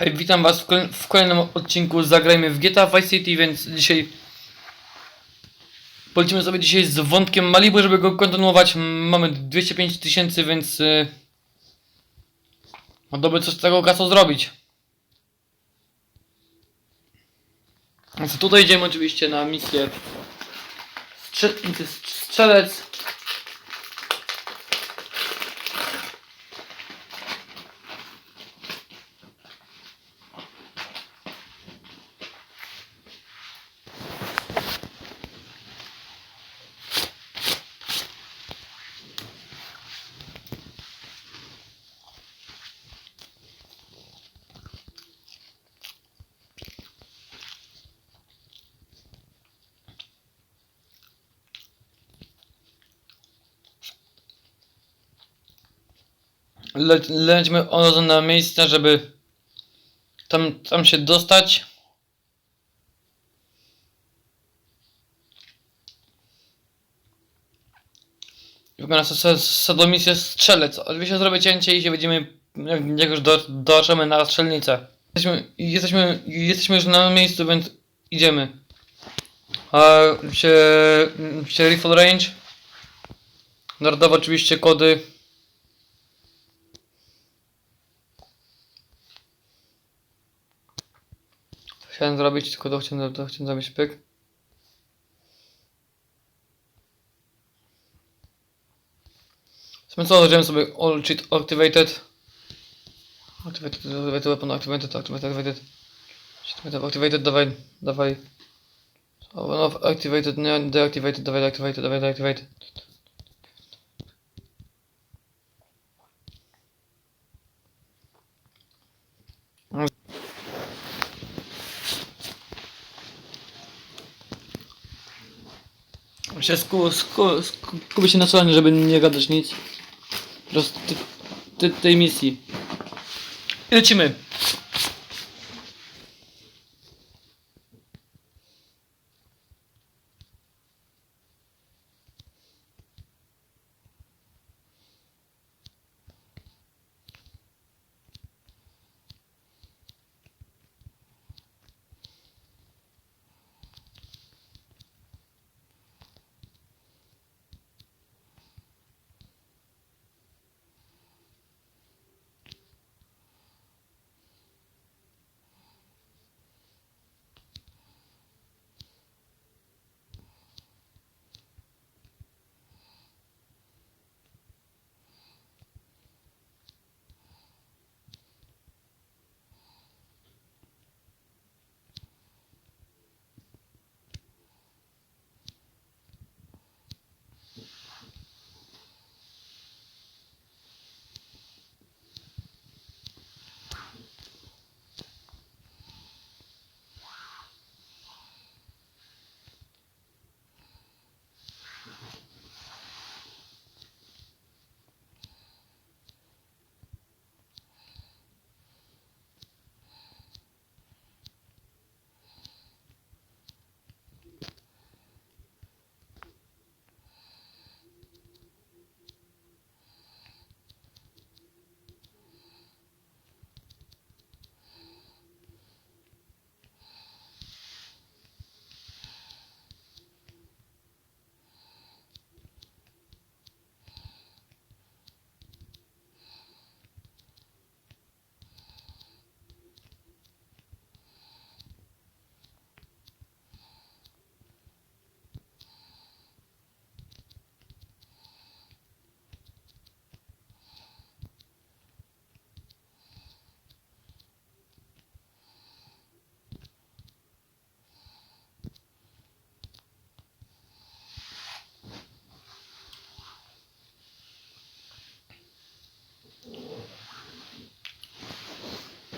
Hej, witam was w, kolej- w kolejnym odcinku Zagrajmy w GTA Vice City, więc dzisiaj polecimy sobie dzisiaj z wątkiem Malibu, żeby go kontynuować. Mamy 205 tysięcy, więc yy, no coś z tego kasą zrobić. Więc tutaj idziemy oczywiście na misję strze misję strzelec. Le lecimy od razu na miejsce, żeby tam, tam się dostać. To sadomisję strzelec. Oczywiście zrobię cięcie i się będziemy, jak, już do, dotrzemy na strzelnicę. Jesteśmy, jesteśmy, jesteśmy już na miejscu, więc idziemy. A się, się rifle range. Narodowo oczywiście kody. Chciałem zrobić, tylko to chciałem, to chciałem zrobić pyk. Smyslowo zacząłem sobie all cheat activated. Activated, activated weapon, activated, activated, activated. Activated, activated, dawaj, dawaj. Oh, no, activated, nie, deactivated, dawaj, deactivated, dawaj, deactivated. Się sku, sku, się na strzelaniu, żeby nie gadać nic. Po prostu ty, ty, tej misji. I lecimy.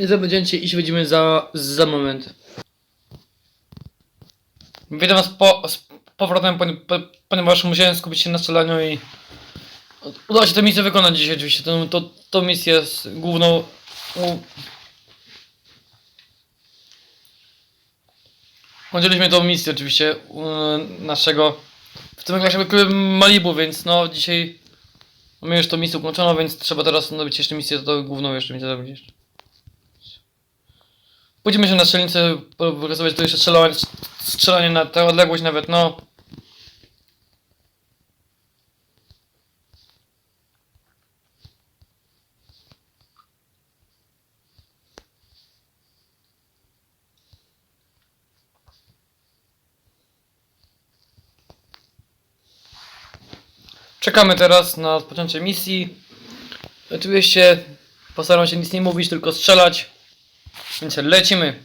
I za będziecie iść będziemy za, za moment. Witam was po, z powrotem, poni- po, ponieważ musiałem skupić się na strzelaniu i udało się tę misję wykonać dzisiaj oczywiście. Tą, to, tą misję z główną... U... Chodziliśmy tą misję oczywiście naszego w tym naszego klubu Malibu, więc no dzisiaj mamy już tą misję ukończoną, więc trzeba teraz zrobić jeszcze misję tą główną jeszcze misję zrobić jeszcze. Pójdziemy się na strzelnicę, wykazywać tu jeszcze strzelanie, strzelanie na tę odległość nawet, no. Czekamy teraz na rozpoczęcie misji. Oczywiście postaram się nic nie mówić, tylko strzelać. Więc lecimy.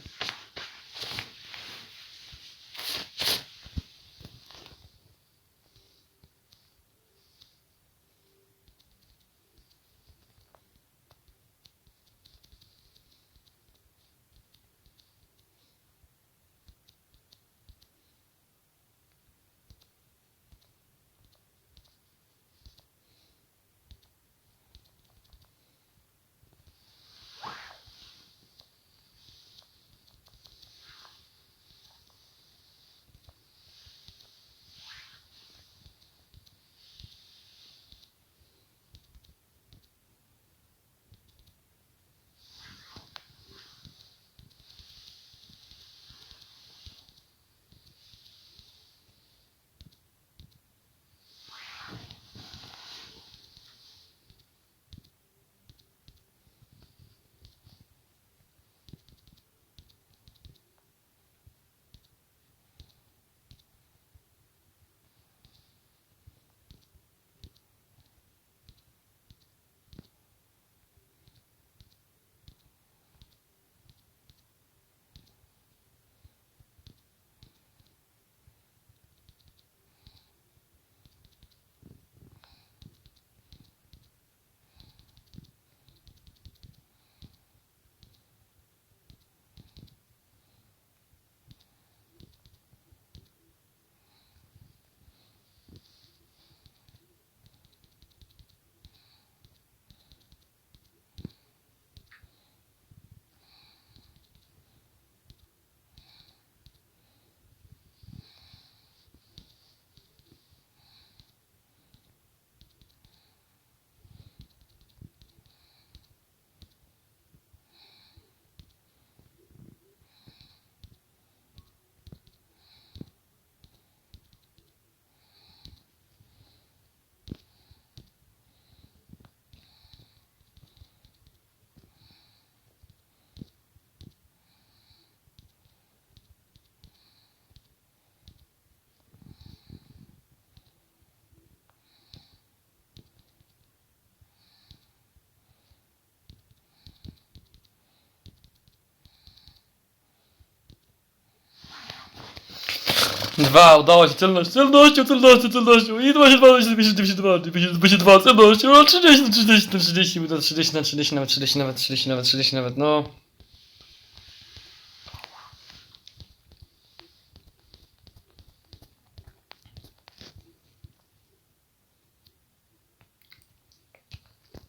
Dwa, udało się, celność, celnością, celnością, celnością. I 22, 52, 52, celnością, no 30, 30, 30, na 30, na 30, nawet 30, nawet 30, nawet 30, nawet, no.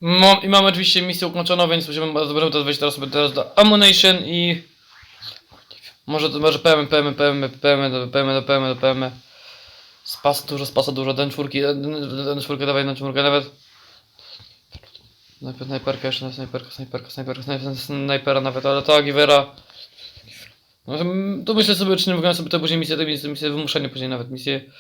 No, i mamy oczywiście misję ukończoną, więc musimy, możemy teraz wejść teraz teraz do Ammunition i... Może, to- może PM, PM, PM, PM, PM, PM, PM. Spas dużo, spasa dużo, den czwórki, den czwórkę dawaj, den czwórkę nawet. Najpierw snajperka, jeszcze na snajperka, snajperka, snajperka, snajpera nawet, ale to Givera. No, to, to myślę sobie, czy nie wygląda sobie to później misję, to misję, misję wymuszenie później nawet, misję.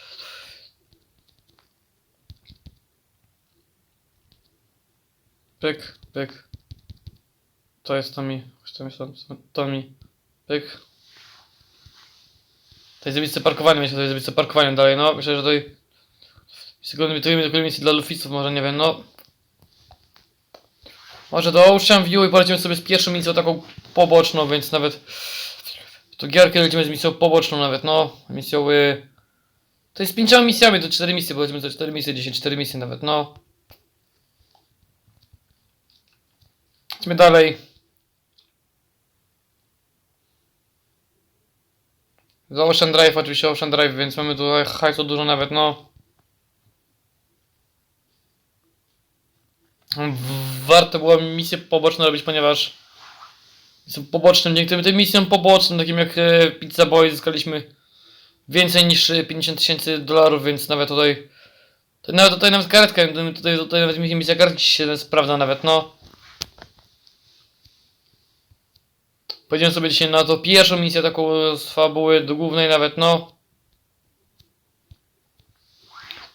Pyk, pyk. To jest Tommy, to jest Tommy. Pyk. To jest miejsce parkowania, myślę, że to jest miejsce parkowania dalej, no. Myślę, że tutaj... Tu jest miejsce dla lufistów, może nie wiem, no. Może do Ocean View i polecimy sobie z pierwszą misją taką poboczną, więc nawet... To gierkę lecimy z misją poboczną nawet, no. Misją... Y... To jest z pięcioma misjami, to cztery misje, powiedzmy to cztery misje, 10, cztery misje nawet, no. Idźmy dalej. Za Ocean Drive, oczywiście Ocean Drive, więc mamy tutaj hajsu dużo nawet, no. Warto było misje poboczne robić, ponieważ są pobocznym, dzięki tym, misjom pobocznym, takim jak e, Pizza Boy, zyskaliśmy więcej niż e, 50 tysięcy dolarów, więc nawet tutaj, tutaj nawet, tutaj nawet karetka, tutaj, tutaj nawet misja karetki się sprawdza nawet, no. Pojedziemy sobie dzisiaj na to pierwszą misję taką z fabuły do głównej nawet, no.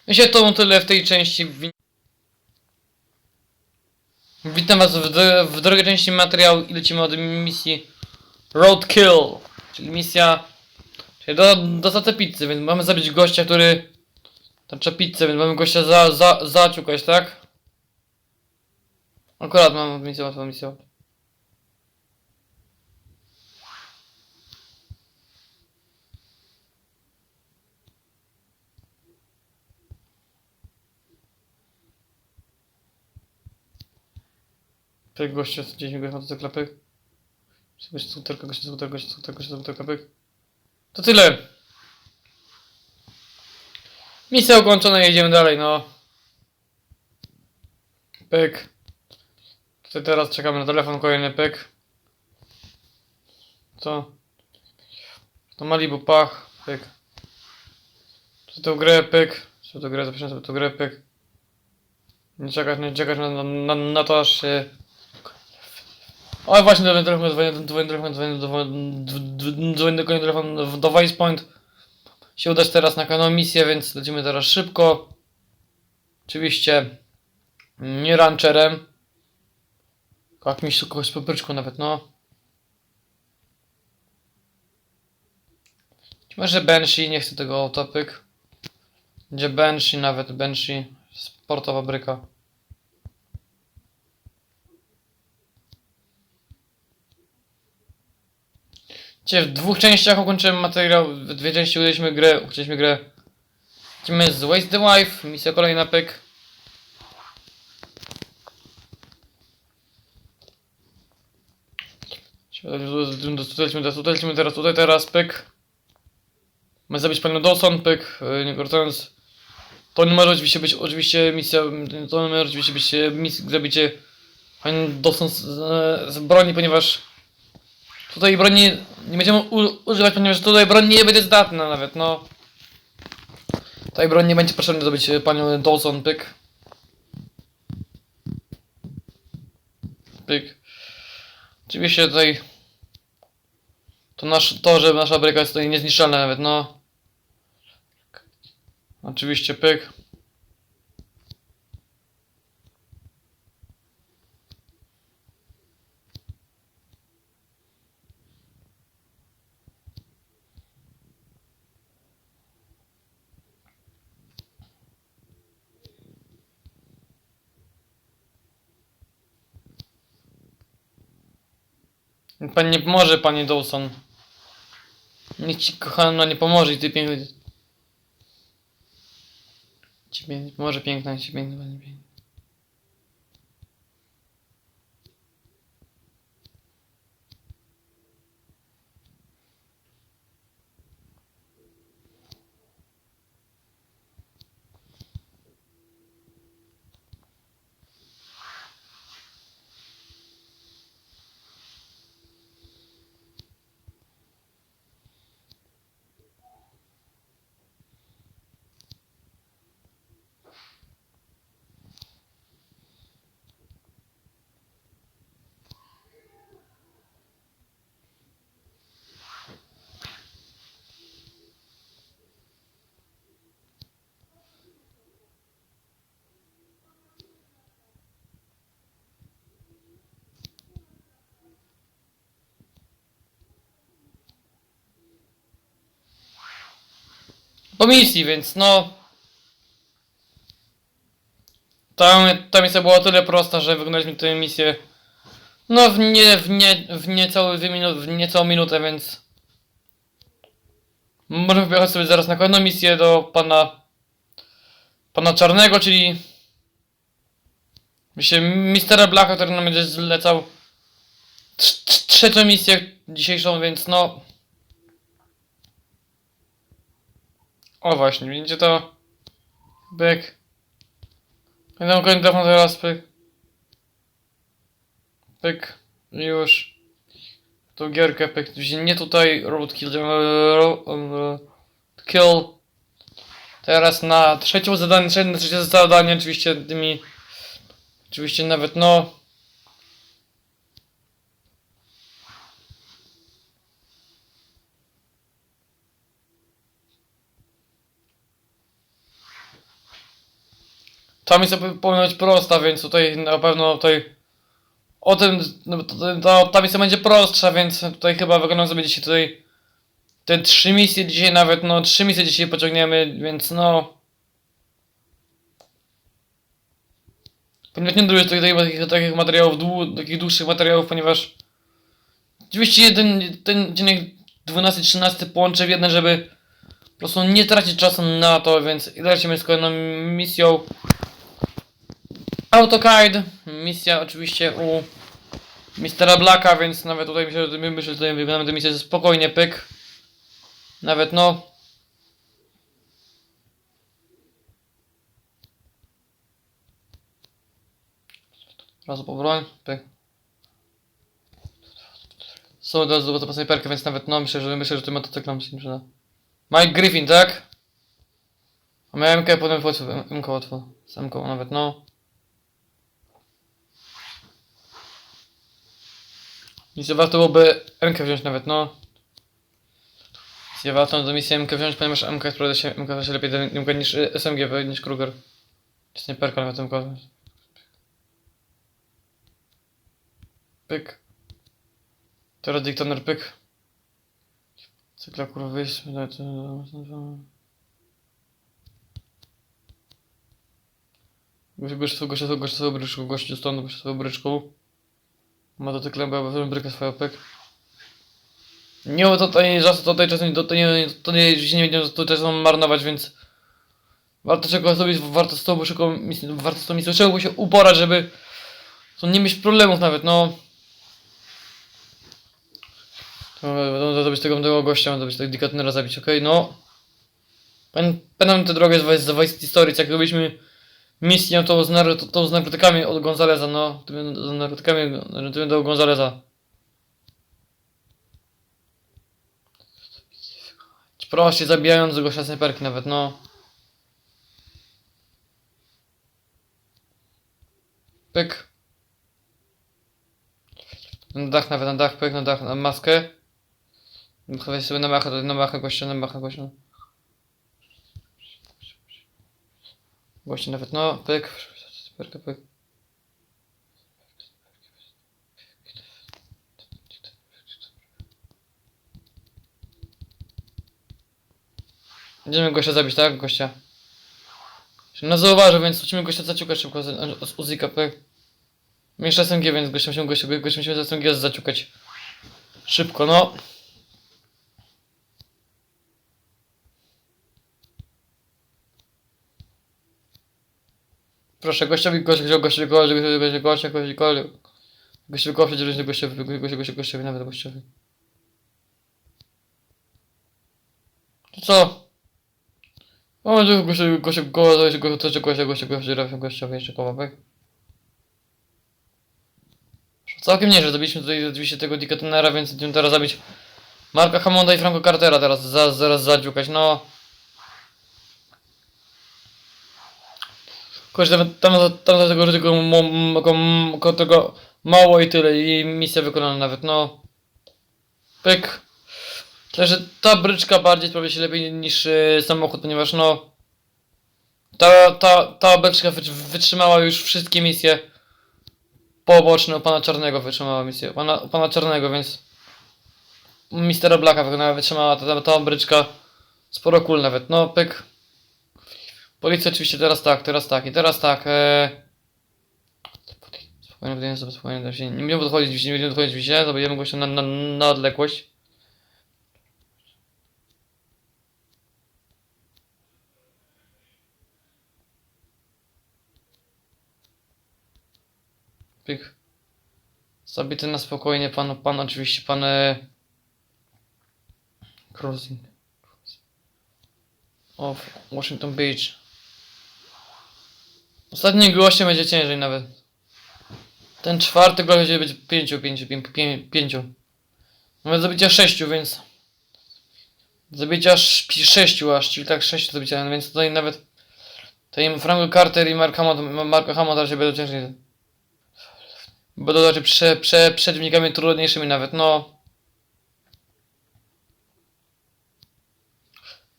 Myślę, to tyle w tej części. Wi- Witam was w, w drugiej części materiału i lecimy od misji Roadkill, czyli misja czyli do, do pizzy, więc mamy zabić gościa, który tarcza pizzę, więc mamy gościa za, za, zaciukać, tak? Akurat mam misję, łatwą misję. Pyk, goście, gdzieś mi go do klapy. Goście, skuterka, goście, skuterka, goście, skuterka, goście, skuterka, pyk. To tyle. Misja ukończona, jedziemy dalej, no. Pyk. Tutaj teraz czekamy na telefon, kolejny pyk. Co? To Malibu, pach, pyk. Czy tą grę, pyk. Czy tą grę, zapiszę sobie tą grę, pyk. Nie czekać, nie czekać na, na, na to, aż się... O, właśnie, dzwonię telefon, dzwonię, telefon, dzwonię, do kolejny telefon do Vice Point. Się udać teraz na kanał misję, więc lecimy teraz szybko. Oczywiście nie rancherem. tylko Jakimś kogoś papryczką nawet, no. Może Banshee, nie chcę tego autopyk. Gdzie Banshee, nawet Banshee. Sportowa bryka. Cię w dwóch częściach ukończyłem materiał, w dwie części udzieliśmy grę, ukończyliśmy grę. Lecimy z Waste the Wife, misja kolejna pyk. Lecimy teraz, tutaj lecimy teraz, tutaj teraz, pyk. My zabić panią Dawson, pyk, yy, nie wracając. To nie może oczywiście być, oczywiście misja, to nie może oczywiście być e, misja, zabicie panią Dawson z, z broni, ponieważ Tutaj broni nie będziemy używać, ponieważ tutaj broń nie będzie zdatna nawet, no. Tutaj broń nie będzie potrzebna zdobyć panią Dawson, pyk. Pyk. Oczywiście tutaj to, nasz, to, że nasza bryka jest tutaj niezniszczalna nawet, no. Oczywiście pyk. Pani nie pomoże, pani Dawson. Niech ci kochana nie pomoże i ty piękny. Ciebie nie pomoże piękna, ci piękna, pani piękna. Po misji, więc no. Ta, ta misja była o tyle prosta, że wykonaliśmy tę misję. No w nie, w nie, w niecałe dwie minu, w niecałą minutę, więc. Możemy pojechać sobie zaraz na kolejną misję do pana. Pana Czarnego, czyli. Myślę, Mistera Blacka, który nam będzie zlecał. trz- trz- Trzecią misję dzisiejszą, więc no. O właśnie, widzicie to? Byk. Będę kończył telefon teraz, pyk. Pyk. Już. Tą gierkę, pyk. Nie tutaj, roadkill, ro, ro, kill. Teraz na trzecie zadanie, trzecie, trzecie zadanie, oczywiście tymi, oczywiście nawet no. Ta pow- powinna być prosta, więc tutaj na pewno tutaj o tym, no, to, to, ta misja będzie prostsza, więc tutaj chyba że będzie się tutaj te trzy misje dzisiaj nawet, no trzy misje dzisiaj pociągniemy, więc no. Ponieważ nie dużo tutaj takich, takich materiałów, takich dłuższych materiałów, ponieważ oczywiście jeden, ten odcinek 12-13 połączę w jeden, żeby po prostu nie tracić czasu na to, więc lecimy z kolejną misją AutoCAD, misja oczywiście u Mistera Blacka, więc nawet tutaj myślę, że my myślę, że tutaj wyglądamy tę misję spokojnie, pyk. Nawet no. Razu po broń, pyk. Są do zdobycia po snajperkę, więc nawet no myślę, że myślę, że tym motocyklem się nie przyda. Mike Griffin, tak? A miałem MK, potem MK łatwo. Z MK nawet no. Misję warto byłoby MK wziąć nawet, no. Misję warto do misji MK wziąć, ponieważ MK sprawdza się, MK się lepiej do niż y, SMG, niż Kruger. Czy snajperka nawet MK. Pyk. Teraz dyktoner pyk. Cykla kurwa wyjść. no to- Gość, gość, gość, gość, gość swoją bryczką, gościu stąd, gość swoją bryczką. Ma to cyklem, ma Motocyklem była wybryka swoją pyk. Nie, bo to, to nie czasu, to tej czasu nie, to, nie, to nie, to nie będziemy tutaj czasu marnować, więc warto czego zrobić, warto z tobą szybko, warto z tobą mistrzem, trzeba się uporać, żeby to nie mieć problemów nawet, no. E, będą zrobić tego, tego gościa, będą zrobić tak delikatnie zabić, okej, okay? no. Pamiętam tę drogę z Vice Stories, jak robiliśmy misję tą z, nar- to, tą z narkotykami od Gonzaleza, no. Z narkotykami, tym do Gonzaleza. Proście, zabijając gościa snajperki nawet, no. Pyk. Na dach nawet, na dach, pyk, na dach, na maskę. Chowaj sobie na machę, na machę gościa, na machę gościa. Goście nawet, no, pyk. Pyk, pyk. Będziemy gościa zabić, tak? Gościa. No zauważył, więc musimy gościa zaciukać szybko z Uzika, pyk. Mniejsza SMG, więc gościa musimy, gościa, gościa musimy z SMG zaciukać. Szybko, no. Proszę, gościowi, gościowi, gościowi, gościowi, gościowi, gościowi, gościowi, gościowi, gościowi, gościowi, gościowi, gościowi, gościowi, gościowi, gościowi, nawet gościowi. To co? O, że gościowi, gościowi, gościowi, gościowi, gościowi, gościowi, gościowi, gościowi, jeszcze kawałek. Całkiem nieźle, zabiliśmy tutaj oczywiście tego Dickatonera, więc będziemy teraz zabić Marka Hammonda i Franco Cartera teraz, za, zaraz zadziukać, no. Kogoś tam, tam, tam tego, tego, ko- tego mało i tyle i misja wykonana nawet, no. Pyk. Także ta bryczka bardziej sprawia się lepiej niż y, samochód, ponieważ no... Ta, ta, ta bryczka wytr- wytrzymała już wszystkie misje poboczne u pana Czarnego wytrzymała misję. Pana, u pana Czarnego, więc Mistera Blacka wykonała, wytrzymała ta, ta, ta bryczka sporo kul nawet. No, pyk. Policja oczywiście teraz tak, teraz tak i teraz tak. E... Spokojnie, budujemy sobie spokojnie. się- Nie będziemy podchodzić, nie będziemy podchodzić źle, zabijemy gościa na, na, na odległość. Pyk. Zabity na spokojnie, pan, pan oczywiście, pan... E... Crossing. Of Washington Beach. Ostatnim gościem będzie ciężej nawet. Ten czwarty gość będzie być pięciu, pięciu, pięciu, pię- pięciu. Nawet zabicia sześciu, więc... Zabicia pi- sześciu aż, czyli tak sześciu zabicia, więc tutaj nawet... Tutaj Franco Carter i Mark Hammond, Mark Hammond raczej będą ciężej. Będą raczej prze, prze, przeciwnikami trudniejszymi nawet, no...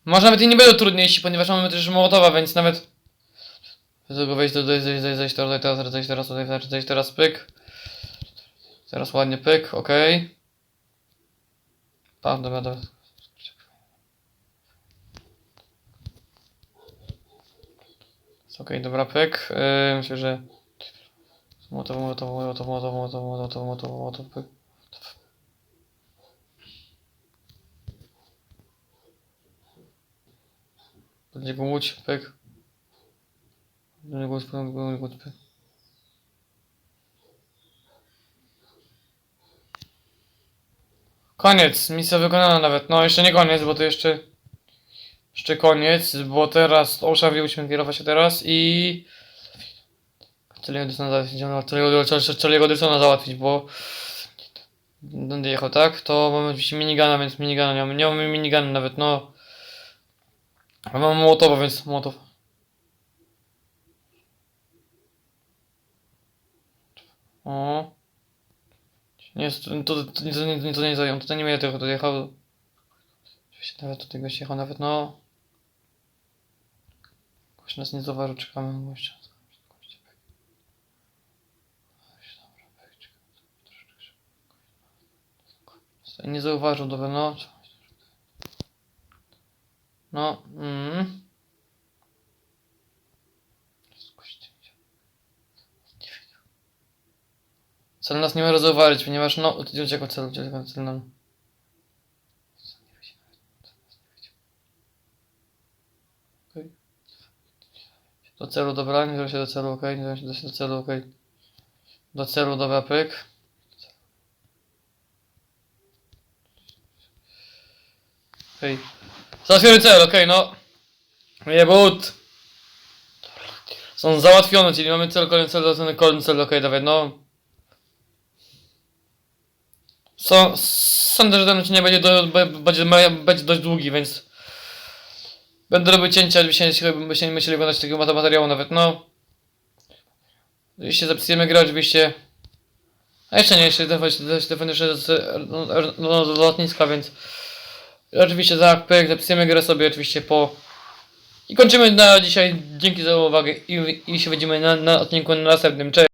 Może nawet i nie będą trudniejsi, ponieważ mamy też Mołotowa, więc nawet... Tylko wejść do zejść, zejść, zejść, tutaj, teraz, zejść, teraz, tutaj, teraz, zejść, teraz, pyk. Teraz ładnie pyk, okej. A, dobra, dobra. Okej, dobra, pyk. Yy, myślę, że... Motow, motow, motow, motow, motow, motow, motow, motow, pyk. Będzie go łódź, pyk. Go łódź, pyk. Koniec, misja wykonana nawet. No jeszcze nie koniec, bo to jeszcze... Jeszcze koniec, bo teraz View musimy kierować się teraz i... Charlie'ego Dysona załatwić, Charlie'ego Dysona załatwić, bo... Będę jechał, tak? To mamy oczywiście minigana, więc minigana nie mamy. Nie mamy minigana nawet, no... Mam Mołotowa, więc Mołotow. O. Nie to, to, nie- to, nie- to nie zajął, to nie będzie tego dojechał. Oczywiście nawet do tego się jechał, nawet no. Gość nas nie zauważył, czekamy gościa. Nie zauważył, dobra, no. No, mm. Jest gość, nie wiedział. Cel nas nie może zauważyć, ponieważ no, cel, uciekł cel nam. Nie wiedział, cel. Okej. Do celu, dobra, nie się do celu, okej, nie się do celu, okej. Do celu, dobra, pyk. Okej. Załatwiony cel, okej, no. Jebut. Są załatwione, czyli mamy cel, kolejny cel, kolejny cel, okej, dawaj, no. So, sądzę, że ten odcinek będzie, do, będzie, będzie dość długi, więc będę robił cięcia, byście nie nie musieli oglądać mata- materiału nawet, no. Oczywiście zapisujemy grę, oczywiście. A jeszcze nie, jeszcze telefon, jeszcze z, no, no, do lotniska, więc oczywiście za pyk, zapisujemy grę sobie oczywiście po i kończymy na dzisiaj. Dzięki za uwagę i, i się widzimy na, na odcinku następnym. Cześć!